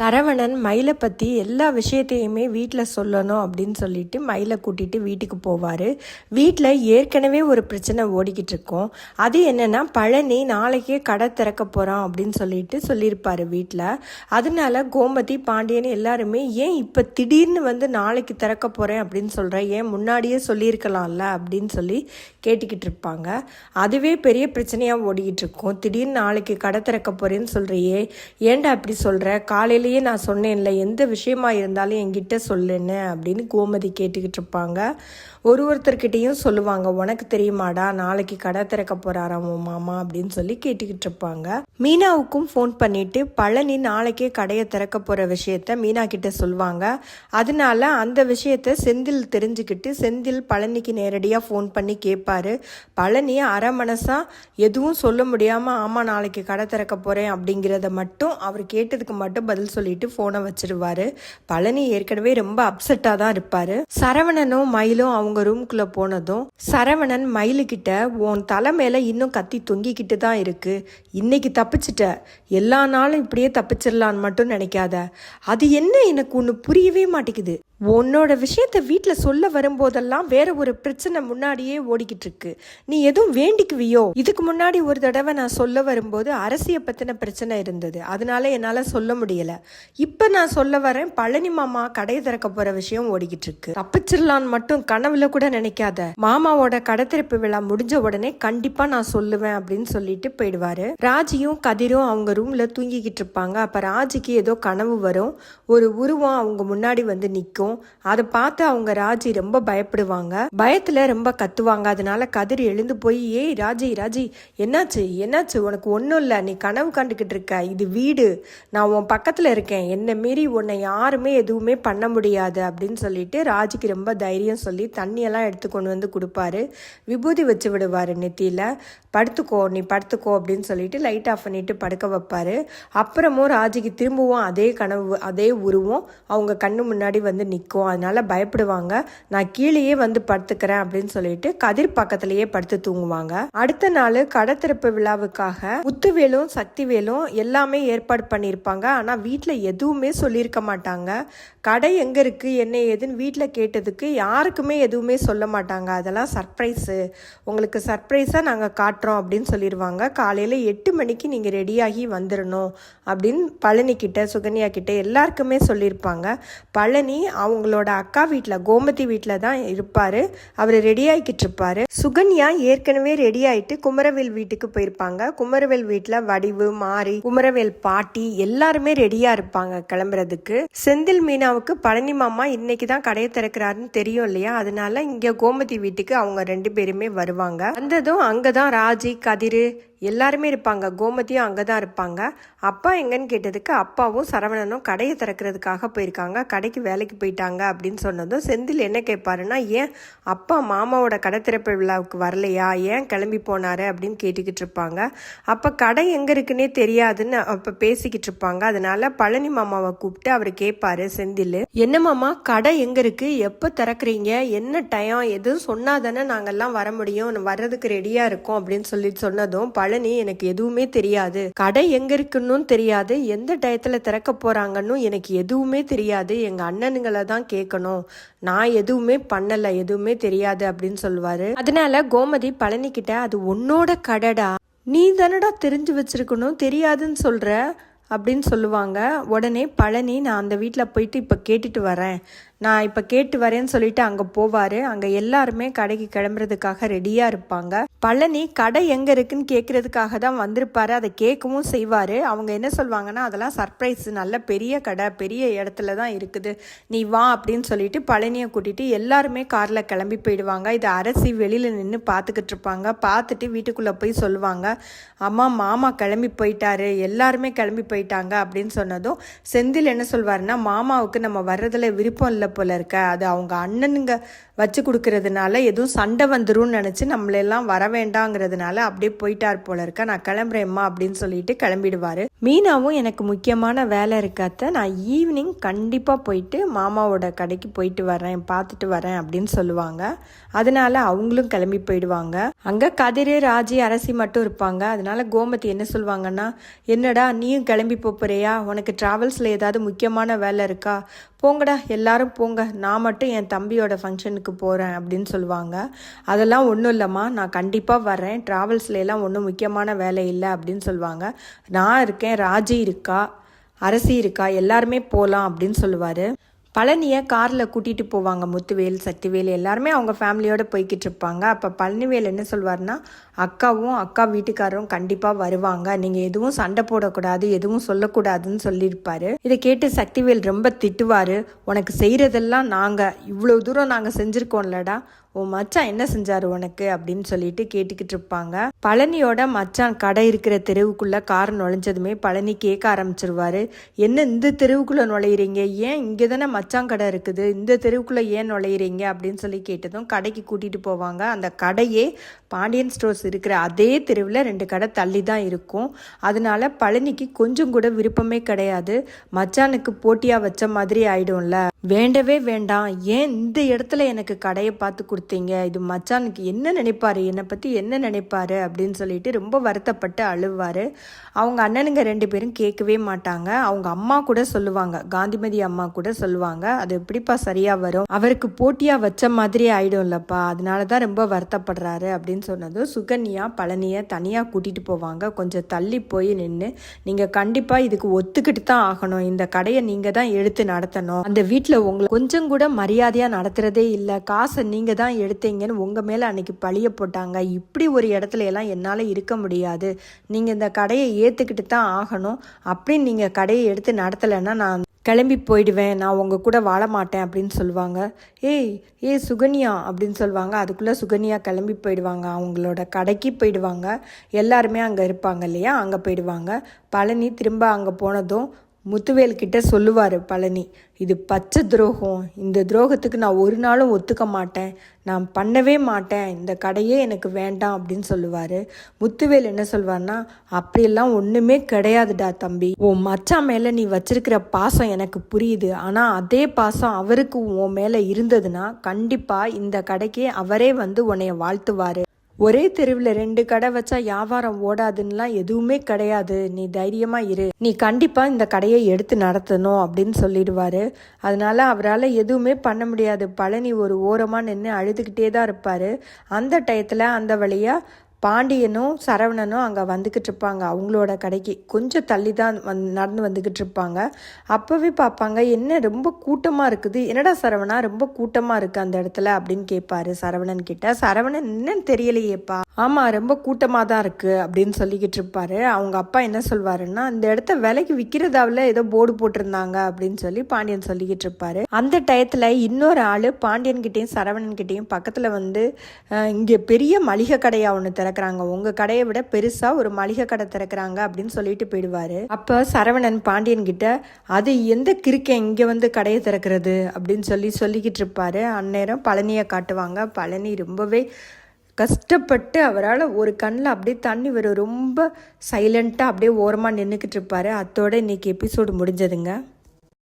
சரவணன் மயிலை பற்றி எல்லா விஷயத்தையுமே வீட்டில் சொல்லணும் அப்படின்னு சொல்லிட்டு மயிலை கூட்டிட்டு வீட்டுக்கு போவார். வீட்டில் ஏற்கனவே ஒரு பிரச்சனை ஓடிக்கிட்டு இருக்கோம். அது என்னென்னா பழனி நாளைக்கே கடை திறக்க போகிறான் அப்படின்னு சொல்லிட்டு சொல்லியிருப்பார் வீட்டில் அதனால கோமதி பாண்டியன் எல்லாருமே ஏன் இப்போ திடீர்னு வந்து நாளைக்கு திறக்க போகிறேன் அப்படின்னு சொல்கிறேன் ஏன் முன்னாடியே சொல்லியிருக்கலாம்ல? அப்படின்னு சொல்லி கேட்டுக்கிட்டு இருப்பாங்க. அதுவே பெரிய பிரச்சனையாக ஓடிக்கிட்டு இருக்கோம். திடீர்னு நாளைக்கு கடை திறக்க போகிறேன்னு சொல்கிறியே ஏன்டா அப்படி சொல்கிற காலையில் காலையிலேயே நான் சொன்னேன்ல எந்த விஷயமா இருந்தாலும் என்கிட்ட சொல்லுன்னு அப்படின்னு கோமதி கேட்டுக்கிட்டு இருப்பாங்க. ஒரு ஒருத்தர்கிட்டையும் சொல்லுவாங்க உனக்கு தெரியுமாடா நாளைக்கு கடை திறக்க போகிறாராம் உன் மாமா? அப்படின்னு சொல்லி கேட்டுக்கிட்டு இருப்பாங்க. மீனாவுக்கும் ஃபோன் பண்ணிட்டு பழனி நாளைக்கே கடையை திறக்க போகிற விஷயத்த மீனா கிட்ட சொல்லுவாங்க அதனால அந்த விஷயத்த செந்தில் தெரிஞ்சுக்கிட்டு செந்தில் பழனிக்கு நேரடியாக ஃபோன் பண்ணி கேட்பாரு பழனி அரை மனசா எதுவும் சொல்ல முடியாமல் ஆமாம் நாளைக்கு கடை திறக்க போகிறேன் அப்படிங்கிறத மட்டும் அவர் கேட்டதுக்கு மட்டும் பதில் சொல்லிட்டு ஃபோனை வச்சிருவாரு. பழனி ஏற்கனவே ரொம்ப அப்செட்டாக தான் இருப்பார். சரவணனும் மயிலும் அவங்க ரூம்குள்ளே போனதும் சரவணன் மயிலுக்கிட்ட உன் தலை மேலே இன்னும் கத்தி தொங்கிக்கிட்டு தான் இருக்கு. இன்னைக்கு தப்பிச்சிட்ட. எல்லா நாளும் இப்படியே தப்பிச்சிடலான்னு மட்டும் நினைக்காத. அது என்ன எனக்கு ஒன்று புரியவே மாட்டேங்குது. உன்னோட விஷயத்த வீட்டில் சொல்ல வரும்போதெல்லாம் வேற ஒரு பிரச்சனை முன்னாடியே ஓடிக்கிட்டு இருக்கு. நீ எதுவும் வேண்டிக்குவியோ? இதுக்கு முன்னாடி ஒரு தடவை நான் சொல்ல வரும்போது அரசியை பற்றின பிரச்சனை இருந்தது. அதனால என்னால் சொல்ல முடியல. இப்போ நான் சொல்ல வரேன் பழனி மாமா கடை திறக்க போகிற விஷயம் ஓடிக்கிட்டு இருக்கு. தப்பிச்சிடலான்னு மட்டும் கனவுல கூட நினைக்காத. மாமாவோட கடை திறப்பு விழா முடிஞ்ச உடனே கண்டிப்பாக நான் சொல்லுவேன் அப்படின்னு சொல்லிட்டு போயிடுவாரு. ராஜியும் கதிரும் அவங்க ரூம்ல தூங்கிக்கிட்டு இருப்பாங்க. அப்போ ராஜிக்கு ஏதோ கனவு வரும். ஒரு உருவம் அவங்க முன்னாடி வந்து நிற்கும் அதை பார்த்து அவங்க ராஜி ரொம்ப பயப்படுவாங்க. பயத்துல ரொம்ப கத்துவாங்க. அதனால கதிர் எழுந்து போய் ஏய் ராஜி ராஜி என்னாச்சு? என்னாச்சு? உனக்கு ஒன்றும் இல்லை. நீ கனவு கண்டுக்கிட்டு இருக்க. இது வீடு. நான் உன் பக்கத்தில் இருக்கேன். என்னை மீறி உன்னை யாருமே எதுவுமே பண்ண முடியாது. அப்படின்னு சொல்லிட்டு ராஜிக்கு ரொம்ப தைரியம் சொல்லி தண்ணியெல்லாம் எடுத்து கொண்டு வந்து கொடுப்பாரு. விபூதி வச்சு விடுவார் நெத்தியில். படுத்துக்கோ நீ படுத்துக்கோ அப்படின்னு சொல்லிட்டு லைட் ஆஃப் பண்ணிட்டு படுக்க வைப்பாரு. அப்புறமும் ராஜிக்கு திரும்பவும் அதே கனவு அதே உருவம் அவங்க கண்ணு முன்னாடி வந்து நிற்கும் அதனால் பயப்படுவாங்க. நான் கீழேயே வந்து படுத்துக்கிறேன் அப்படின்னு சொல்லிட்டு கதிர் பக்கத்திலேயே படுத்து தூங்குவாங்க. அடுத்த நாள் கடத்திறப்பு விழாவுக்காக முத்துவேலும் சக்திவேலும் எல்லாமே ஏற்பாடு பண்ணியிருப்பாங்க. ஆனால் வீட்டில் எதுவுமே சொல்லியிருக்க மாட்டாங்க. கடை எங்கே இருக்குது என்ன ஏதுன்னு வீட்டில் கேட்டதுக்கு யாருக்குமே எதுவுமே சொல்ல மாட்டாங்க. அதெல்லாம் சர்ப்ரைஸு. உங்களுக்கு சர்ப்ரைஸாக நாங்கள் காட்டுறோம் அப்படின்னு சொல்லிடுவாங்க காலையில் எட்டு மணிக்கு நீங்கள் ரெடியாகி வந்துடணும் அப்படின்னு பழனி கிட்ட சுகன்யா கிட்ட எல்லாருக்குமே சொல்லியிருப்பாங்க. பழனி அவங்களோட அக்கா வீட்டில் கோமதி வீட்டில் தான் இருப்பார். அவர் ரெடி ஆகிக்கிட்டு இருப்பாரு. சுகன்யா ஏற்கனவே ரெடி ஆகிட்டு குமரவேல் வீட்டுக்கு போயிருப்பாங்க. குமரவேல் வீட்டில் வடிவு மாறி குமரவேல் பாட்டி எல்லாருமே ரெடியாக இருப்பாங்க கிளம்புறதுக்கு. செந்தில் மீனாவுக்கு பழனி மாமா இன்னைக்கு தான் கடையை திறக்கிறாருன்னு தெரியும் இல்லையா? அதனால இங்கே கோமதி வீட்டுக்கு அவங்க ரெண்டு பேருமே வருவாங்க. வந்ததும் அங்கே தான் ராஜி கதிர் எல்லாருமே இருப்பாங்க. கோமதியும் அங்கே தான் இருப்பாங்க. அப்பா எங்கன்னு கேட்டதுக்கு அப்பாவும் சரவணனும் கடையை திறக்கிறதுக்காக போயிருக்காங்க. கடைக்கு வேலைக்கு போயிட்டாங்க அப்படின்னு சொன்னதும் செந்தில் என்ன கேட்பாருன்னா ஏன் அப்பா மாமாவோட கடை திறப்பு விழாவுக்கு வரலையா? ஏன் கிளம்பி போனாரு? அப்படின்னு கேட்டுக்கிட்டு இருப்பாங்க. அப்போ கடை எங்கே இருக்குன்னே தெரியாதுன்னு அப்போ பேசிக்கிட்டு இருப்பாங்க. அதனால பழனி மாமாவை கூப்பிட்டு அவர் கேட்பாரு செந்தில். என்ன மாமா கடை எங்கே இருக்குது எப்போ திறக்கிறீங்க? என்ன டைம் எதுவும் சொன்னால் தானே நாங்கெல்லாம் வர முடியும். வர்றதுக்கு ரெடியாக இருக்கோம். அப்படின்னு சொல்லி சொன்னதும் பழ பழனி எனக்கு எதுவுமே தெரியாது. கடை எங்க இருக்குன்னு தெரியாது. எந்த டயத்துல திறக்க போறாங்கன்னு எனக்கு எதுவுமே தெரியாது. எங்க அண்ணனுங்களை தான் கேட்கணும் நான் எதுவுமே பண்ணல எதுவுமே தெரியாது அப்படின்னு சொல்லுவாரு. அதனால கோமதி பழனி கிட்ட அது உன்னோட கடைடா. நீ தானடா தெரிஞ்சு வச்சிருக்கணும் தெரியாதுன்னு சொல்ற? அப்படின்னு சொல்லுவாங்க. உடனே பழனி நான் அந்த வீட்டில் போயிட்டு இப்போ கேட்டுட்டு வரேன். நான் இப்போ கேட்டு வரேன்னு சொல்லிட்டு அங்கே போவார். அங்கே எல்லாருமே கடைக்கு கிளம்புறதுக்காக ரெடியாக இருப்பாங்க. பழனி கடை எங்கே இருக்குன்னு கேட்குறதுக்காக தான் வந்திருப்பார். அதை கேட்கவும் செய்வார். அவங்க என்ன சொல்லுவாங்கன்னா அதெல்லாம் சர்ப்ரைஸ் நல்ல பெரிய கடை பெரிய இடத்துல தான் இருக்குது. நீ வா அப்படின்னு சொல்லிட்டு பழனியை கூட்டிகிட்டு எல்லாருமே காரில் கிளம்பி போயிடுவாங்க. இது அரசி வெளியில் நின்று பார்த்துக்கிட்டு இருப்பாங்க. பார்த்துட்டு வீட்டுக்குள்ளே போய் சொல்லுவாங்க அம்மா மாமா கிளம்பி போயிட்டாரு. எல்லாருமே கிளம்பி போயிட்டாங்க அப்படின்னு சொன்னதும் செந்தில் என்ன சொல்வாருன்னா மாமாவுக்கு நம்ம வர்றதில் விருப்பம் இல்லை போல இருக்க. அது அவங்க அண்ணனுங்க வச்சு கொடுக்கறதுனால எதுவும் சண்டை வந்துடும் நினச்சி நம்மளெல்லாம் வர வேண்டாங்கிறதுனால அப்படியே போயிட்டார் போல இருக்க. நான் கிளம்புறேம்மா அப்படின்னு சொல்லிட்டு கிளம்பிடுவார். மீனாவும் எனக்கு முக்கியமான வேலை இருக்காத்த நான் ஈவினிங் கண்டிப்பாக போயிட்டு மாமாவோட கடைக்கு போயிட்டு வரேன் பார்த்துட்டு வரேன் அப்படின்னு சொல்லுவாங்க. அதனால அவங்களும் கிளம்பி போயிடுவாங்க. அங்கே கதிர் ராஜி அரசி மட்டும் இருப்பாங்க. அதனால கோமதி என்ன சொல்லுவாங்கன்னா என்னடா நீயும் கிளம்பி போறியா? உனக்கு ட்ராவல்ஸில் ஏதாவது முக்கியமான வேலை இருக்கா? போங்கடா எல்லாரும் போங்க. நான் மட்டும் என் தம்பியோட ஃபங்க்ஷனுக்கு போகிறேன் அப்படின்னு சொல்லுவாங்க. அதெல்லாம் ஒன்றும் இல்லைம்மா. நான் கண்டிப்பாக வரேன் ட்ராவல்ஸ்ல எல்லாம் ஒன்றும் முக்கியமான வேலை இல்லை அப்படின்னு சொல்லுவாங்க. நான் இருக்கேன். ராஜி இருக்கா? அரசி இருக்கா? எல்லாருமே போகலாம் அப்படின்னு சொல்லுவார். பழனியை காரில் கூட்டிகிட்டு போவாங்க. முத்துவேல் சக்திவேல் எல்லாருமே அவங்க ஃபேமிலியோடு போய்கிட்டு இருப்பாங்க. அப்போ பழனிவேல் என்ன சொல்வார்னா அக்காவும் அக்கா வீட்டுக்காரரும் கண்டிப்பாக வருவாங்க. நீங்கள் எதுவும் சண்டை போடக்கூடாது எதுவும் சொல்லக்கூடாதுன்னு சொல்லியிருப்பாரு. இதை கேட்டு சக்திவேல் ரொம்ப திட்டுவார். உனக்கு செய்கிறதெல்லாம் நாங்கள் இவ்வளோ தூரம் நாங்கள் செஞ்சுருக்கோம்லடா. உன் மச்சான் என்ன செஞ்சாரு உனக்கு? அப்படின்னு சொல்லிட்டு கேட்டுக்கிட்டு இருப்பாங்க பழனியோட மச்சான் கடை இருக்கிற தெருவுக்குள்ள கார் நுழைஞ்சதுமே பழனி கேட்க ஆரம்பிச்சிருவாரு. என்ன இந்த தெருவுக்குள்ள நுழையிறீங்க? ஏன் இங்கே தானே மச்சான் கடை இருக்குது? இந்த தெருவுக்குள்ள ஏன் நுழையிறீங்க? அப்படின்னு சொல்லி கேட்டதும் கடைக்கு கூட்டிட்டு போவாங்க. அந்த கடையே பாண்டியன் ஸ்டோர்ஸ் இருக்கிற அதே தெருவில் ரெண்டு கடை தள்ளி தான் இருக்கும். அதனால பழனிக்கு கொஞ்சம் கூட விருப்பமே கிடையாது. மச்சானுக்கு போட்டியாக வச்ச மாதிரி ஆயிடும்ல. வேண்டவே வேண்டாம். ஏன் இந்த இடத்துல எனக்கு கடையை பார்த்து கொடுத்து கொடுத்தீங்க இது மச்சானுக்கு என்ன நினைப்பாரு என்னை பற்றி என்ன நினைப்பாரு அப்படின்னு சொல்லிட்டு ரொம்ப வருத்தப்பட்டு அழுவார். அவங்க அண்ணனுங்க ரெண்டு பேரும் கேட்கவே மாட்டாங்க. அவங்க அம்மா கூட சொல்லுவாங்க காந்திமதி அம்மா கூட சொல்லுவாங்க அது எப்படிப்பா சரியாக வரும்? அவருக்கு போட்டியாக வச்ச மாதிரி ஆயிடும்லப்பா அதனால தான் ரொம்ப வருத்தப்படுறாரு அப்படின்னு சொன்னதும் சுகன்யா பழனியை தனியாக கூட்டிகிட்டு போவாங்க. கொஞ்சம் தள்ளி போய் நின்று நீங்கள் கண்டிப்பாக இதுக்கு ஒத்துக்கிட்டு தான் ஆகணும். இந்த கடையை நீங்கள் தான் எடுத்து நடத்தணும். அந்த வீட்டில் வீட்டில் உங்களை கொஞ்சம் கூட மரியாதையாக நடத்துகிறதே இல்லை. காசை நீங்கள் தான் எடுத்தீங்கன்னு உங்கள் மேலே அன்னைக்கு பழிய போட்டாங்க. இப்படி ஒரு இடத்துல எல்லாம் என்னால் இருக்க முடியாது. நீங்கள் இந்த கடையை ஏற்றுக்கிட்டு தான் ஆகணும். அப்படின்னு நீங்கள் கடையை எடுத்து நடத்தலைன்னா நான் கிளம்பி போயிடுவேன். நான் உங்கள் கூட வாழ மாட்டேன் அப்படின்னு சொல்லுவாங்க. ஏய் ஏய் சுகன்யா அப்படின்னு சொல்லுவாங்க. அதுக்குள்ளே சுகன்யா கிளம்பி போயிடுவாங்க. அவங்களோட கடைக்கு போயிடுவாங்க. எல்லாருமே அங்கே இருப்பாங்க இல்லையா? அங்கே போயிடுவாங்க. பழனி திரும்ப அங்கே போனதும் முத்துவேல் கிட்ட சொல்லுவார் பழனி இது பச்சை துரோகம். இந்த துரோகத்துக்கு நான் ஒரு நாளும் ஒத்துக்க மாட்டேன். நான் பண்ணவே மாட்டேன். இந்த கடையே எனக்கு வேண்டாம் அப்படின்னு சொல்லுவார். முத்துவேல் என்ன சொல்வார்னா அப்படியெல்லாம் ஒன்றுமே கிடையாதுடா தம்பி. உன் மச்சான் மேலே நீ வச்சிருக்கிற பாசம் எனக்கு புரியுது. ஆனால் அதே பாசம் அவருக்கு உன் மேலே இருந்ததுன்னா கண்டிப்பாக இந்த கடைக்கே அவரே வந்து உன்னைய வாழ்த்துவார். ஒரே தெருவில் ரெண்டு கடை வச்சா வியாபாரம் ஓடாதுன்னெலாம் எதுவுமே கிடையாது. நீ தைரியமாக இரு. நீ கண்டிப்பாக இந்த கடையை எடுத்து நடத்தணும் அப்படின்னு சொல்லிடுவாரு. அதனால் அவரால் எதுவுமே பண்ண முடியாது. பழனி ஒரு ஓரமாக நின்று அழுதுகிட்டே தான் இருப்பார். அந்த டயத்தில் அந்த வழியாக பாண்டியனும் சரவணனும் அங்கே வந்துக்கிட்டு இருப்பாங்க. அவங்களோட கடைக்கு கொஞ்சம் தள்ளி தான் வந் நடந்து வந்துக்கிட்டு இருப்பாங்க. அப்போவே பார்ப்பாங்க என்ன ரொம்ப கூட்டமாக இருக்குது? என்னடா சரவணா ரொம்ப கூட்டமாக இருக்குது அந்த இடத்துல? அப்படின்னு கேட்பாரு சரவணன் கிட்ட. சரவணன் என்னன்னு தெரியலையேப்பா. ஆமாம் ரொம்ப கூட்டமாக தான் இருக்குது அப்படின்னு சொல்லிக்கிட்டு இருப்பார். அவங்க அப்பா என்ன சொல்வாருன்னா இந்த இடத்த விலைக்கு விற்கிறதாவில் ஏதோ போர்டு போட்டிருந்தாங்க அப்படின்னு சொல்லி பாண்டியன் சொல்லிக்கிட்டு இருப்பாரு. அந்த டயத்தில் இன்னொரு ஆள் பாண்டியன்கிட்டையும் சரவணன்கிட்டையும் பக்கத்தில் வந்து இங்கே பெரிய மளிகை கடையாக ஒன்று திறக்கிறாங்க. உங்கள் கடையை விட பெருசாக ஒரு மளிகை கடை திறக்கிறாங்க அப்படின்னு சொல்லிட்டு போயிடுவாரு. அப்போ சரவணன் பாண்டியன்கிட்ட அது எந்த கிறுக்க இங்கே வந்து கடையை திறக்கிறது அப்படின்னு சொல்லி சொல்லிக்கிட்டு இருப்பாரு. அந்நேரம் பழனியை காட்டுவாங்க. பழனி ரொம்பவே கஷ்டப்பட்டு அவரால் ஒரு கண்ணில் அப்படியே தண்ணி வரும். ரொம்ப சைலண்ட்டாக அப்படியே ஓரமாக நின்றுக்கிட்டு இருப்பார். அத்தோட இன்னைக்கு எபிசோடு முடிஞ்சதுங்க.